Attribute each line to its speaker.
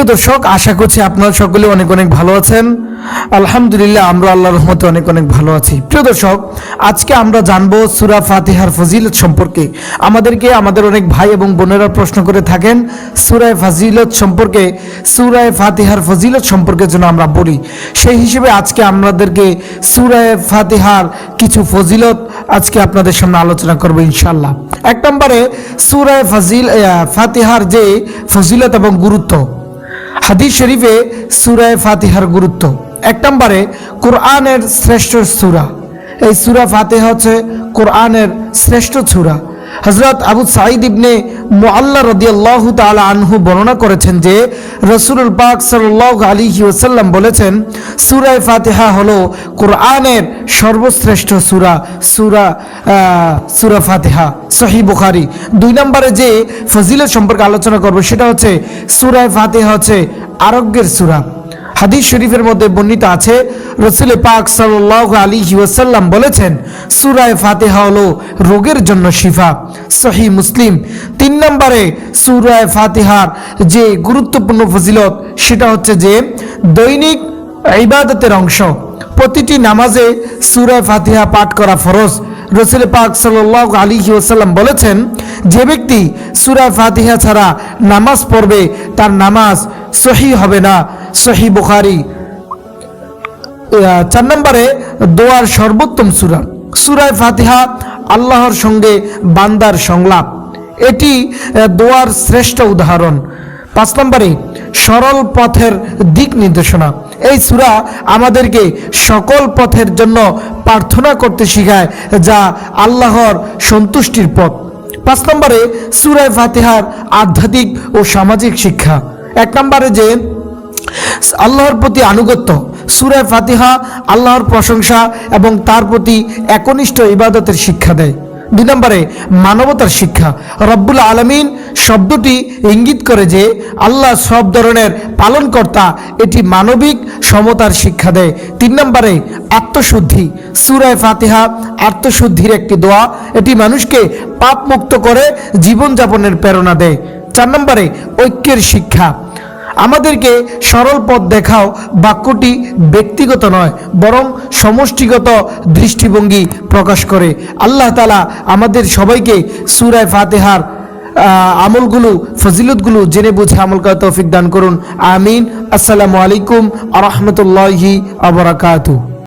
Speaker 1: প্রিয় দর্শক, আশা করছি আপনারা সকলে অনেক অনেক ভালো আছেন। আলহামদুলিল্লাহ, আমরা আল্লাহর রহমতে অনেক অনেক ভালো আছি। প্রিয় দর্শক, আজকে আমরা জানব সুরা ফাতিহার ফজিলত সম্পর্কে। আমাদেরকে আমাদের অনেক ভাই এবং বোনেরা প্রশ্ন করে থাকেন, সুরায় ফাজিলত সম্পর্কে, সুরায় ফাতিহার ফজিলত সম্পর্কে যেন আমরা বলি। সেই হিসেবে আজকে আমাদেরকে সুরায় ফাতিহার কিছু ফজিলত আজকে আপনাদের সামনে আলোচনা করব ইনশাল্লাহ এক নম্বরে, সুরায় ফাজিল ফাতিহার যে ফজিলত এবং গুরুত্ব হাদিস শরীফে সুরায় ফাতিহার গুরুত্ব। এক নম্বরে, কোরআনের শ্রেষ্ঠ সুরা। এই সুরা ফাতেহা হচ্ছে কোরআনের শ্রেষ্ঠ সুরা। হজরত আবু সাঈদ ইবনে মুআল্লা রদিয়াল্লাহু তাআলা আনহু বর্ণনা করেছেন যে, রসুলুল পাক সাল্লাল্লাহু আলাইহি ওয়াসাল্লাম বলেছেন সূরায়ে ফাতেহা হলো কোরআনের সর্বশ্রেষ্ঠ সুরা সুরা সূরা ফাতিহা, সহিহ বুখারী। দুই নম্বরে যে ফজিলত সম্পর্কে আলোচনা করব সেটা হচ্ছে সুরায় ফাতেহা হচ্ছে আরোগ্যের সূরা। হাদিস শরীফের মধ্যে বর্ণিত আছে, রসুল পাক সাল্লাল্লাহু আলাইহি ওয়াসাল্লাম বলেছেন, সূরায়ে ফাতেহা হলো রোগের জন্য শিফা। সহি মুসলিম। তিন নম্বরে সূরায়ে ফাতেহার যে গুরুত্বপূর্ণ ফজিলত, সেটা হচ্ছে যে দৈনিক ইবাদতের অংশ। প্রতিটি নামাজে সুরায় ফাতিহা পাঠ করা ফরজ। রসুল পাক সাল্লাল্লাহু আলাইহি ওয়াসাল্লাম বলেছেন, যে ব্যক্তি সূরা ফাতিহা ছাড়া নামাজ পড়বে, তার নামাজ সহি হবে না। সহি বুখারি। চার নম্বরে দোয়ার সর্বোত্তম সূরা। সুরায় ফাতিহা, আল্লাহর সঙ্গে বান্দার সংলাপ। এটি দোয়ার শ্রেষ্ঠ উদাহরণ। পাঁচ নম্বরে, সরল পথের দিক নির্দেশনা। এই সূরা আমাদেরকে সকল পথের জন্য প্রার্থনা করতে শেখায়, যা আল্লাহর সন্তুষ্টির পথ। পাঁচ নম্বরে, সুরায় ফাতিহার আধ্যাত্মিক ও সামাজিক শিক্ষা। এক নম্বরে যে আল্লাহর প্রতি আনুগত্য সুরায় ফাতিহা আল্লাহর প্রশংসা এবং তার প্রতি একনিষ্ঠ ইবাদতের শিক্ষা দেয়। দুই নম্বরে মানবতার শিক্ষা, রব্বুল আলমিন শব্দটি ইঙ্গিত করে যে আল্লাহ সব ধরনের পালনকর্তা, এটি মানবিক সমতার শিক্ষা দেয়। তিন নম্বরে আত্মশুদ্ধি সুরায় ফাতিহা আত্মশুদ্ধির একটি দোয়া, এটি মানুষকে পাপ মুক্ত করে জীবনযাপনের প্রেরণা দেয়। চার নম্বরে ঐক্যের শিক্ষা। আমাদেরকে সরল পথ দেখাও বাক্যটি ব্যক্তিগত নয়, বরং সমষ্টিগত দৃষ্টিভঙ্গি প্রকাশ করে। আল্লাহ তালা আমাদের সবাইকে সুরায় ফাতেহার আমলগুলো, ফজিলতগুলো জেনে বুঝে আমল তৌফিক দান করুন। আমিন। আসসালামু আলাইকুম আ রহমতুল্লাহি আবরাকাতু